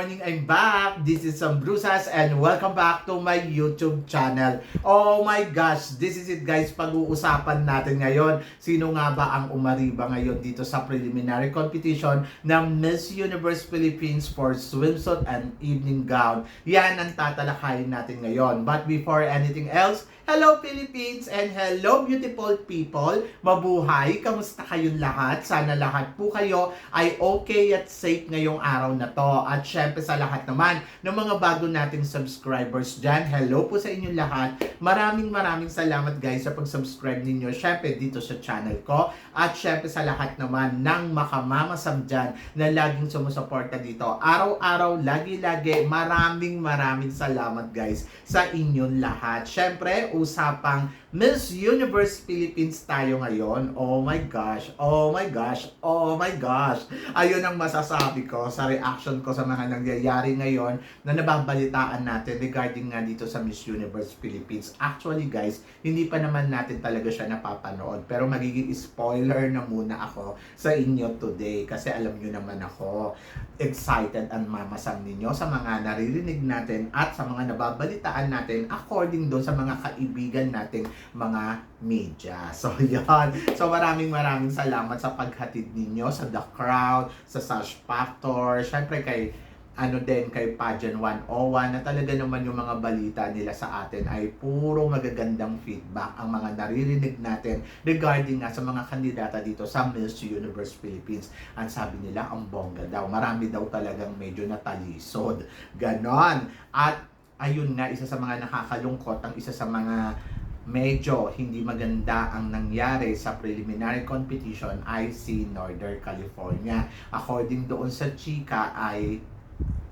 morning! I'm back! This is Sam Brusas and welcome back to my YouTube channel. Oh my gosh! This is it guys, pag-uusapan natin ngayon. Sino nga ba ang umariba ngayon dito sa preliminary competition ng Miss Universe Philippines for swimsuit and evening gown. Yan ang tatalakayin natin ngayon. But before anything else, Hello Philippines and hello beautiful people! Mabuhay! Kamusta kayong lahat? Sana lahat po kayo ay okay at safe ngayong araw na to. At syempre sa lahat naman ng mga bago nating subscribers dyan, hello po sa inyong lahat. Maraming maraming salamat guys sa pag-subscribe ninyo syempre dito sa channel ko. At syempre sa lahat naman ng makamamasam dyan na laging sumusuporta dito. Araw-araw, lagi-lagi, maraming maraming salamat guys sa inyong lahat. Syempre, usapang Miss Universe Philippines tayo ngayon. Oh my gosh, oh my gosh, oh my gosh. Ayun ang masasabi ko sa reaction ko sa mga nangyayari ngayon na nababalitaan natin regarding nga dito sa Miss Universe Philippines. Actually guys, hindi pa naman natin talaga siya napapanood. Pero magiging spoiler na muna ako sa inyo today. Kasi alam nyo naman ako, excited and mamasang ninyo sa mga naririnig natin at sa mga nababalitaan natin according doon sa mga kaibigan nating mga media. So, yan. So, maraming maraming salamat sa paghatid ninyo sa The Crowd, sa Sash Factor, syempre kay ano din kay Pageant 101 na talaga naman yung mga balita nila sa atin ay puro magagandang feedback ang mga naririnig natin regarding nga sa mga kandidata dito sa Miss Universe Philippines. Ang sabi nila, ang bongga daw. Marami daw talagang medyo natalisod. Ganon. At ayun nga, isa sa mga nakakalungkot, ang isa sa mga medyo hindi maganda ang nangyari sa preliminary competition ay si Northern California. According doon sa chika ay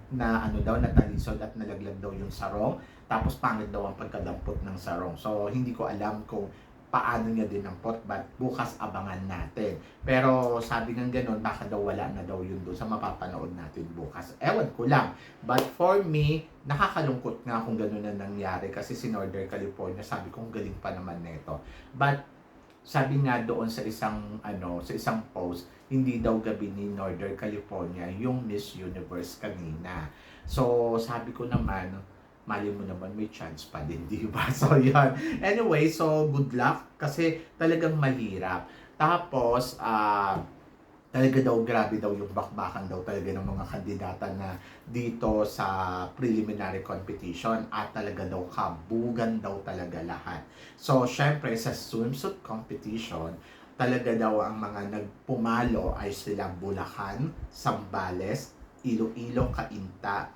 na ano daw natalisod at nalaglag daw yung sarong tapos pangit daw ang pagkadampot ng sarong. So hindi ko alam kung paano niya dinampot but bukas abangan natin. Pero sabi ng ganun, baka daw wala na daw yun doon sa mapapanood natin bukas. Ewan ko lang. But for me, nakakalungkot nga kung ganun na nangyari kasi si Northern California, sabi kong galing pa naman nito. But sabi nga doon sa isang ano, sa isang post, hindi daw gabi ni Northern California yung Miss Universe kanina. So, sabi ko naman, mali mo naman may chance pa din, di ba? So, yan. Anyway, so good luck kasi talagang mahirap. Tapos, ah, talaga daw grabe daw yung bakbakan daw talaga ng mga kandidata na dito sa preliminary competition at talaga daw kabugan daw talaga lahat. So, syempre sa swimsuit competition, talaga daw ang mga nagpumalo ay sila Bulacan, Sambales, Iloilo, Cainta,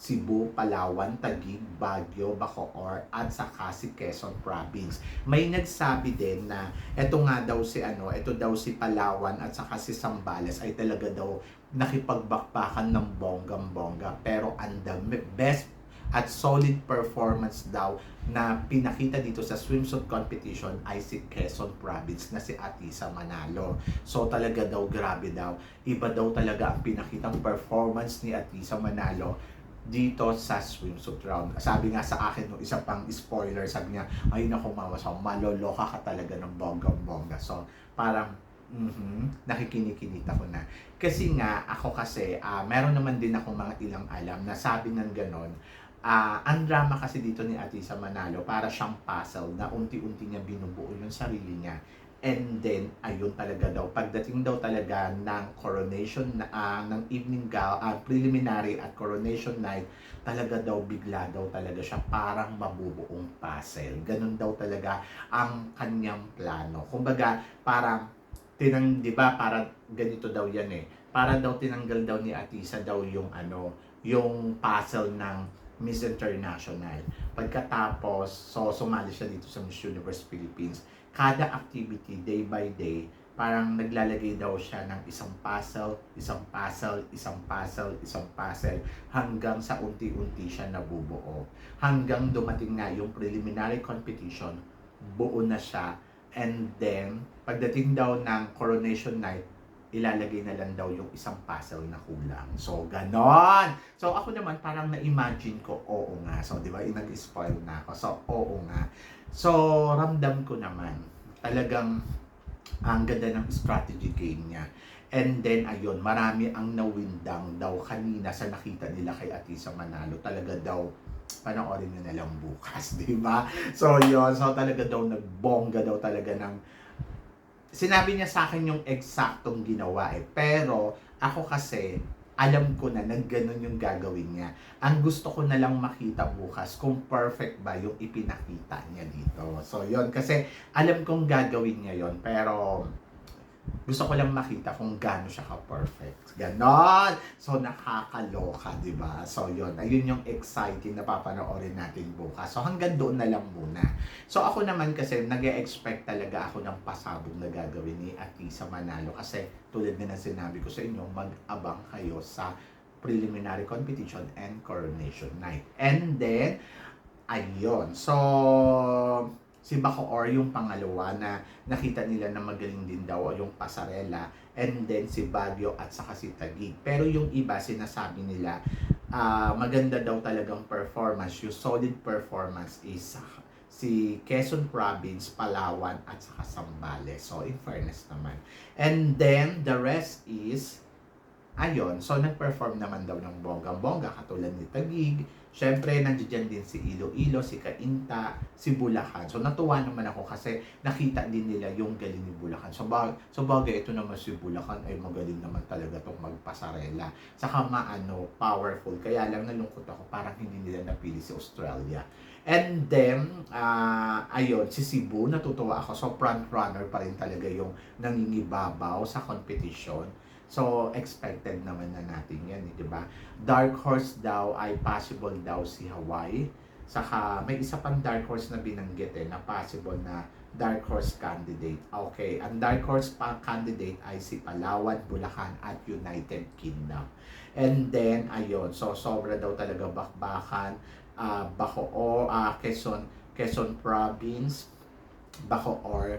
Cebu, Palawan, Taguig, Baguio, Bacoor at saka si Quezon Province. May nagsabi din na eto nga daw si ano, eto daw si Palawan at saka si Sambales ay talaga daw nakipagbakbakan ng bonggang-bongga pero ang the best at solid performance daw na pinakita dito sa swimsuit competition ay si Quezon Province na si Atisa Manalo. So talaga daw grabe daw. Iba daw talaga ang pinakitang performance ni Atisa Manalo dito sa swimsuit round. Sabi nga sa akin nung isa pang spoiler, sabi niya, ay naku mama, so maloloka ka talaga ng bonggang-bongga. So parang mm nakikinikinita ko na. Kasi nga, ako kasi, ah, meron naman din ako mga ilang alam na sabi ng ganon, ah, ang drama kasi dito ni Atisa Manalo, para siyang puzzle na unti-unti niya binubuo yung sarili niya. And then, ayun talaga daw, pagdating daw talaga ng coronation, na, ah, ng evening gal, ah, preliminary at coronation night, talaga daw bigla daw talaga siya parang mabubuong puzzle. Ganun daw talaga ang kanyang plano. Kumbaga, parang tinang, di ba, para ganito daw yan eh. Para daw tinanggal daw ni Atisa daw yung ano, yung puzzle ng Miss International. Pagkatapos, so sumali siya dito sa Miss Universe Philippines. Kada activity, day by day, parang naglalagay daw siya ng isang puzzle, isang puzzle, isang puzzle, isang puzzle, hanggang sa unti-unti siya nabubuo. Hanggang dumating nga yung preliminary competition, buo na siya And then, pagdating daw ng coronation night, ilalagay na lang daw yung isang puzzle na kulang. So, ganon! So, ako naman parang na-imagine ko, oo nga. So, di ba, nag-spoil na ako. So, oo nga. So, ramdam ko naman, talagang ang ganda ng strategy game niya. And then, ayun, marami ang nawindang daw kanina sa nakita nila kay Atisa Manalo. Talaga daw, panoorin nyo na lang bukas, di ba? So, yun. So, talaga daw, nagbongga daw talaga ng... Sinabi niya sa akin yung eksaktong ginawa eh. Pero, ako kasi, alam ko na nang ganun yung gagawin niya. Ang gusto ko na lang makita bukas kung perfect ba yung ipinakita niya dito. So, yon Kasi, alam kong gagawin niya yon Pero, gusto ko lang makita kung gaano siya ka-perfect. Ganon! So, nakakaloka, di ba? So, yun. Ayun yung exciting na papanoorin natin bukas. So, hanggang doon na lang muna. So, ako naman kasi, nag expect talaga ako ng pasabog na gagawin ni Atisa Manalo. Kasi, tulad na ng sinabi ko sa inyo, mag-abang kayo sa preliminary competition and coronation night. And then, ayun. So, si Bacoor yung pangalawa na nakita nila na magaling din daw yung pasarela and then si Baguio at saka si Taguig. Pero yung iba sinasabi nila ah, maganda daw talagang performance, yung solid performance is sa- si Quezon Province, Palawan at saka Sambales. So in fairness naman. And then the rest is Ayon, so nag-perform naman daw ng bonggang-bongga katulad ni Tagig. Siyempre, nandiyan din si Iloilo, si Cainta, si Bulacan. So natuwa naman ako kasi nakita din nila yung galing ni Bulacan. So, bag, so bagay, ito naman si Bulacan ay magaling naman talaga tong magpasarela. Saka maano, powerful. Kaya lang nalungkot ako, parang hindi nila napili si Australia. And then, ah ayun, si Cebu, natutuwa ako. So, front runner pa rin talaga yung nangingibabaw sa competition. So, expected naman na natin yan, eh, di ba? Dark horse daw ay possible daw si Hawaii. Saka, may isa pang dark horse na binanggit eh, na possible na dark horse candidate. Okay, ang dark horse pa candidate ay si Palawan, Bulacan at United Kingdom. And then, ayun, so sobra daw talaga bakbakan, uh, Bacoor, ah Quezon, Quezon Province, Bacoor,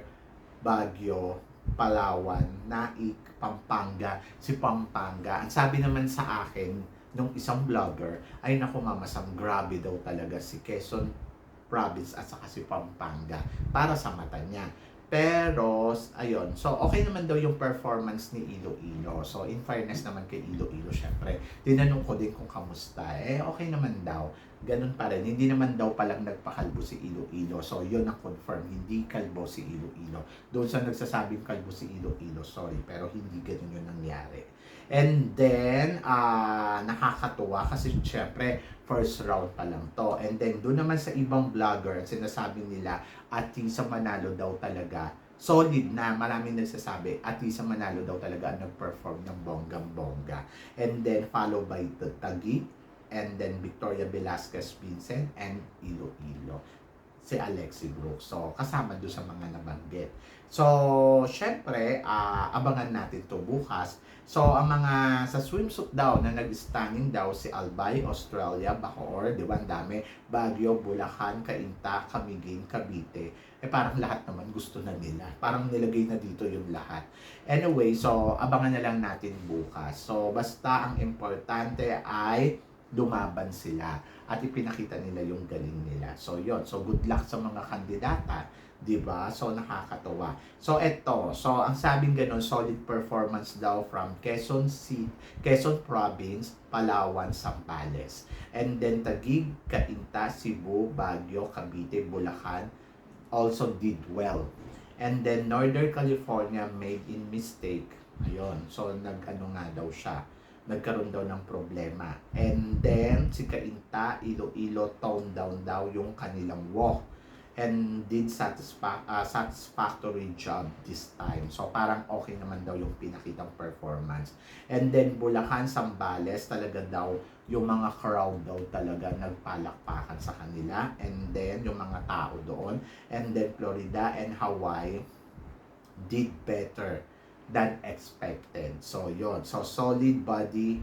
Baguio, Palawan, Naik, Pampanga, si Pampanga. Ang sabi naman sa akin, nung isang vlogger, ay naku mamasam, grabe daw talaga si Quezon Province at saka si Pampanga para sa mata niya. Pero, ayun, so okay naman daw yung performance ni Iloilo. So, in fairness naman kay Iloilo, syempre, tinanong ko din kung kamusta. Eh, okay naman daw. Ganun pa rin. Hindi naman daw palang nagpakalbo si Iloilo. So, yun ang confirm. Hindi kalbo si Iloilo. Doon sa nagsasabing kalbo si Iloilo, sorry. Pero hindi ganun yun nangyari. And then, ah nakakatuwa kasi syempre, first round pa lang to. And then, doon naman sa ibang vlogger, sinasabi nila, at sa Manalo daw talaga, solid na, maraming nagsasabi, at sa Manalo daw talaga nag-perform ng bonggang-bongga. And then, followed by the Taguig, and then Victoria Velasquez Vincent, and Iloilo si Alexi Brooks. So, kasama doon sa mga nabanggit. So, syempre, ah, abangan natin to bukas. So, ang mga sa swimsuit daw na nag-stunning daw si Albay, Australia, Bacoor, di ba ang dami, Baguio, Bulacan, Cainta, Camiguin, Cavite. Eh parang lahat naman gusto na nila. Parang nilagay na dito yung lahat. Anyway, so abangan na lang natin bukas. So, basta ang importante ay dumaban sila at ipinakita nila yung galing nila. So, yon So, good luck sa mga kandidata. 'di ba? So nakakatuwa. So eto, so ang sabing ganun solid performance daw from Quezon City, Quezon Province, Palawan, Sambales. And then Taguig, Cainta, Cebu, Baguio, Cavite, Bulacan also did well. And then Northern California made in mistake. Ayun. So nag-ano nga daw siya nagkaroon daw ng problema. And then, si Cainta, Iloilo, tone down daw yung kanilang walk and did satisfa- uh, satisfactory job this time. So parang okay naman daw yung pinakitang performance. And then Bulacan, Sambales, talaga daw yung mga crowd daw talaga nagpalakpakan sa kanila. And then yung mga tao doon. And then Florida and Hawaii did better than expected. So yon So solid body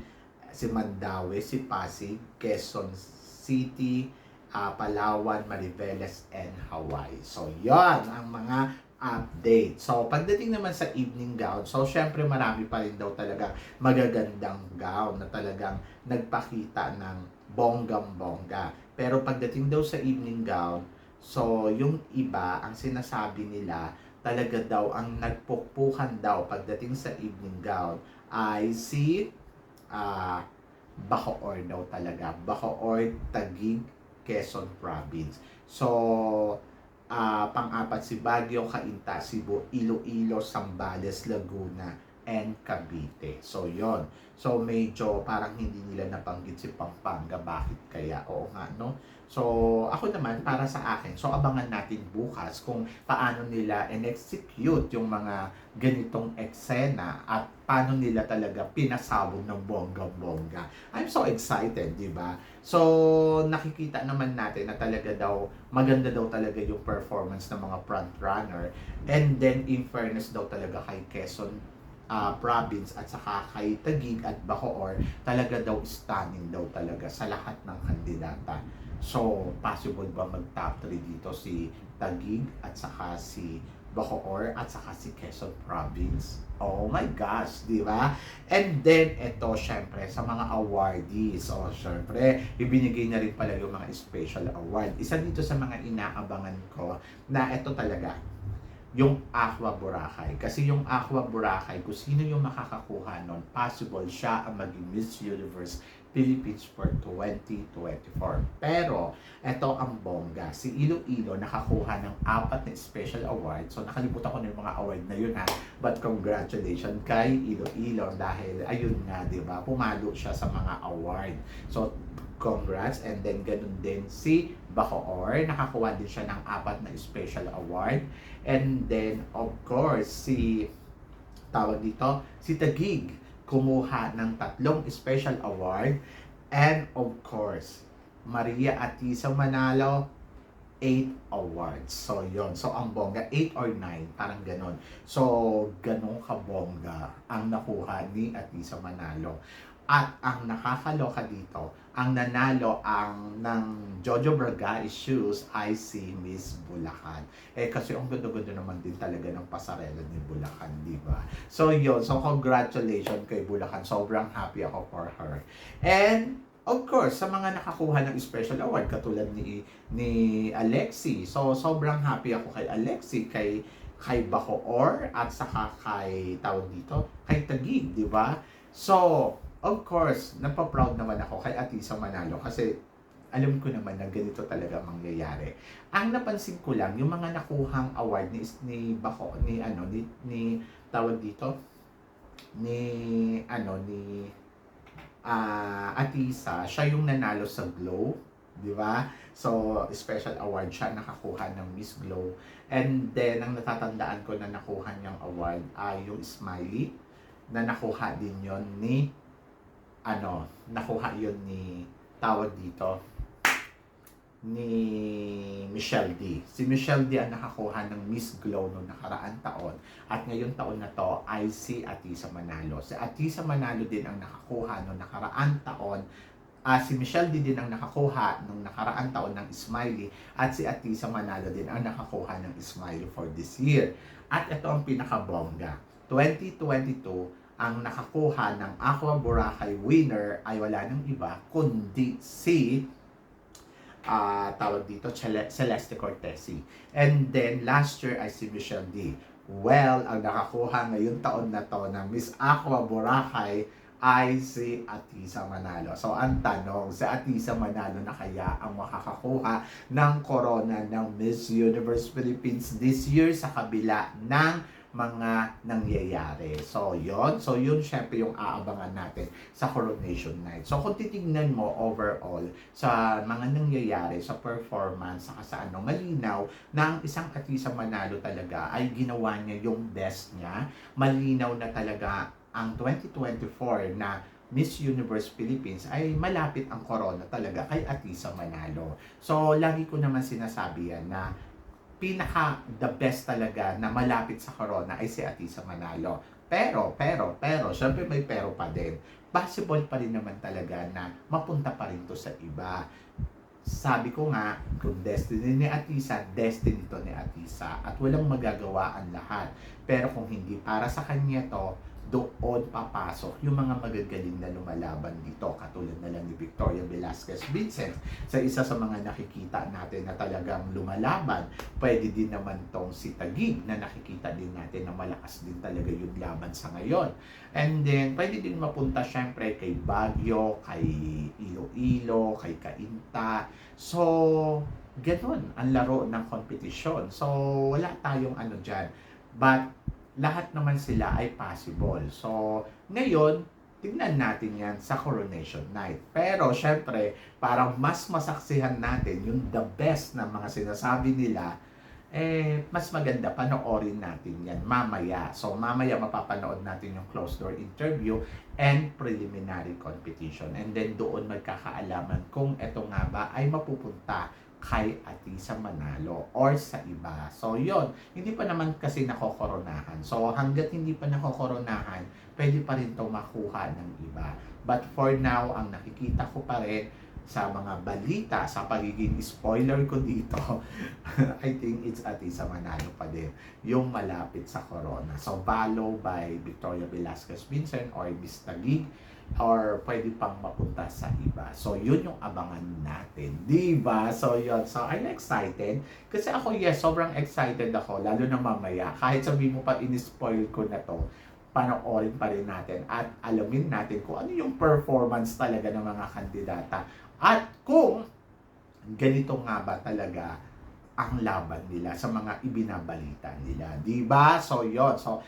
si Mandawi, si Pasig, Quezon City, uh, Palawan, Mariveles, and Hawaii. So, yon ang mga update. So, pagdating naman sa evening gown, so, syempre marami pa rin daw talaga magagandang gown na talagang nagpakita ng bonggam-bongga. Pero pagdating daw sa evening gown, so, yung iba, ang sinasabi nila, talaga daw ang nagpukpukan daw pagdating sa evening gown ay si ah Bacoor daw talaga. Bacoor, Taguig, Quezon Province. So, ah pang-apat si Baguio, Cainta, Cebu, Iloilo, Sambales, Laguna, and Cavite. So, yon So, medyo parang hindi nila nabanggit si Pampanga. Bakit kaya? Oo nga, no? So, ako naman, para sa akin, so abangan natin bukas kung paano nila in-execute yung mga ganitong eksena at paano nila talaga pinasabog ng bongga-bongga. I'm so excited, di ba? So, nakikita naman natin na talaga daw, maganda daw talaga yung performance ng mga front runner. And then, in fairness daw talaga kay Quezon ah, province at saka kay Taguig at Bacoor, talaga daw stunning daw talaga sa lahat ng kandidata. So, possible ba mag-top 3 dito si Taguig at saka si Bacoor at saka si Quezon Province? Oh my gosh, di ba? And then, ito, syempre, sa mga awardees. So, syempre, ibinigay na rin pala yung mga special award. Isa dito sa mga inaabangan ko na ito talaga, yung Aqua Boracay. Kasi yung Aqua Boracay, kung sino yung makakakuha nun, possible siya ang maging Miss Universe Philippines for 2024. Pero, eto ang bongga. Si Iloilo nakakuha ng apat na special award. So, nakalimutan ko na yung mga award na yun ha. But congratulations kay Iloilo dahil ayun nga, di ba? Pumalo siya sa mga award. So, congrats. And then, ganun din si Bacoor. Nakakuha din siya ng apat na special award. And then, of course, si tawag dito, si Tagig kumuha ng tatlong special award. And of course, Maria Atisa Manalo, 8 awards. So, yon So, ang bongga, 8 or 9, parang ganon. So, ganon kabongga ang nakuha ni Atisa Manalo. At ang nakakaloka dito, ang nanalo ang ng Jojo Braga shoes ay si Miss Bulacan. Eh kasi ang ganda-ganda naman din talaga ng pasarela ni Bulacan, di ba? So yun, so congratulations kay Bulacan. Sobrang happy ako for her. And Of course, sa mga nakakuha ng special award katulad ni ni Alexi. So sobrang happy ako kay Alexi, kay kay Bacoor at saka kay tawag dito, kay Tagig, di ba? So, of course, napaproud naman ako kay Atisa Manalo kasi alam ko naman na ganito talaga mangyayari. Ang napansin ko lang, yung mga nakuhang award ni, ni Bako, ni ano, ni, ni tawag dito, ni ano, ni ah Atisa, siya yung nanalo sa Glow, di ba? So, special award siya nakakuha ng Miss Glow. And then, ang natatandaan ko na nakuha niyang award ay yung Smiley, na nakuha din yon ni ano, nakuha yon ni tawag dito ni Michelle D. Si Michelle D ang nakakuha ng Miss Glow noong nakaraan taon at ngayon taon na to ay si Atisa Manalo. Si Atisa Manalo din ang nakakuha noong nakaraan taon Ah, si Michelle D din ang nakakuha nung nakaraan taon ng Smiley at si Atisa Manalo din ang nakakuha ng Smiley for this year. At ito ang pinakabongga. 2022, ang nakakuha ng Aqua Boracay winner ay wala nang iba kundi si ah tawag dito Cele- Celeste Cortesi. And then last year ay si Michelle D. Well, ang nakakuha ngayong taon na to ng Miss Aqua Boracay ay si Atisa Manalo. So, ang tanong, si Atisa Manalo na kaya ang makakakuha ng corona ng Miss Universe Philippines this year sa kabila ng mga nangyayari. So, yon So, yun syempre yung aabangan natin sa Coronation Night. So, kung titignan mo overall sa mga nangyayari, sa performance, saka sa ano, malinaw na ang isang Atisa Manalo talaga ay ginawa niya yung best niya. Malinaw na talaga ang 2024 na Miss Universe Philippines ay malapit ang corona talaga kay Atisa Manalo. So, lagi ko naman sinasabi yan na pinaka the best talaga na malapit sa corona ay si Atisa Manalo. Pero, pero, pero, syempre may pero pa din. Possible pa rin naman talaga na mapunta pa rin to sa iba. Sabi ko nga, kung destiny ni Atisa, destiny to ni Atisa. At walang magagawa ang lahat. Pero kung hindi para sa kanya to, doon papasok yung mga magagaling na lumalaban dito katulad na lang ni Victoria Velasquez Vincent. Sa isa sa mga nakikita natin na talagang lumalaban pwede din naman tong si Tagig na nakikita din natin na malakas din talaga yung laban sa ngayon. And then pwede din mapunta syempre kay Baguio kay Iloilo kay Cainta so ganun ang laro ng kompetisyon. So wala tayong ano dyan. But lahat naman sila ay possible. So, ngayon, tingnan natin yan sa Coronation Night. Pero, syempre, parang mas masaksihan natin yung the best na mga sinasabi nila, eh, mas maganda panoorin natin yan mamaya. So, mamaya mapapanood natin yung closed door interview and preliminary competition. And then, doon magkakaalaman kung eto nga ba ay mapupunta kay Atisa Manalo or sa iba. So, yon Hindi pa naman kasi nakokoronahan. So, hanggat hindi pa nakokoronahan, pwede pa rin to makuha ng iba. But for now, ang nakikita ko pa rin sa mga balita, sa pagiging spoiler ko dito, I think it's Atisa Manalo pa din yung malapit sa corona. So, follow by Victoria Velasquez Vincent or Miss Tagig or pwede pang mapunta sa iba. So, yun yung abangan natin. Di ba? So, yun. So, I'm excited. Kasi ako, yes, sobrang excited ako. Lalo na mamaya. Kahit sabi mo pa, in-spoil ko na to, panoorin pa rin natin at alamin natin kung ano yung performance talaga ng mga kandidata. At kung ganito nga ba talaga ang laban nila sa mga ibinabalita nila. Di ba? So, yon So,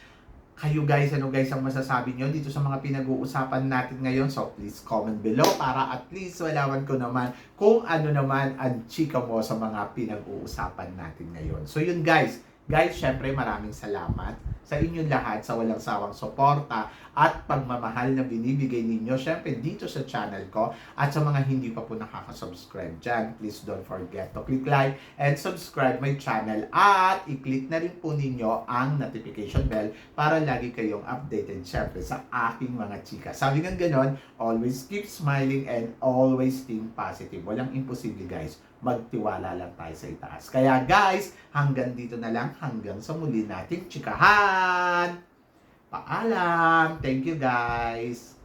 kayo guys, ano guys ang masasabi nyo dito sa mga pinag-uusapan natin ngayon? So please comment below para at least malaman ko naman kung ano naman ang chika mo sa mga pinag-uusapan natin ngayon. So yun guys, guys, syempre maraming salamat sa inyong lahat sa walang sawang suporta at pagmamahal na binibigay ninyo syempre dito sa channel ko at sa mga hindi pa po nakaka-subscribe dyan, please don't forget to click like and subscribe my channel at i-click na rin po ninyo ang notification bell para lagi kayong updated syempre sa aking mga chika. Sabi nga ganon, always keep smiling and always think positive. Walang imposible guys magtiwala lang tayo sa itaas. Kaya guys, hanggang dito na lang, hanggang sa muli nating tsikahan. Paalam! Thank you guys!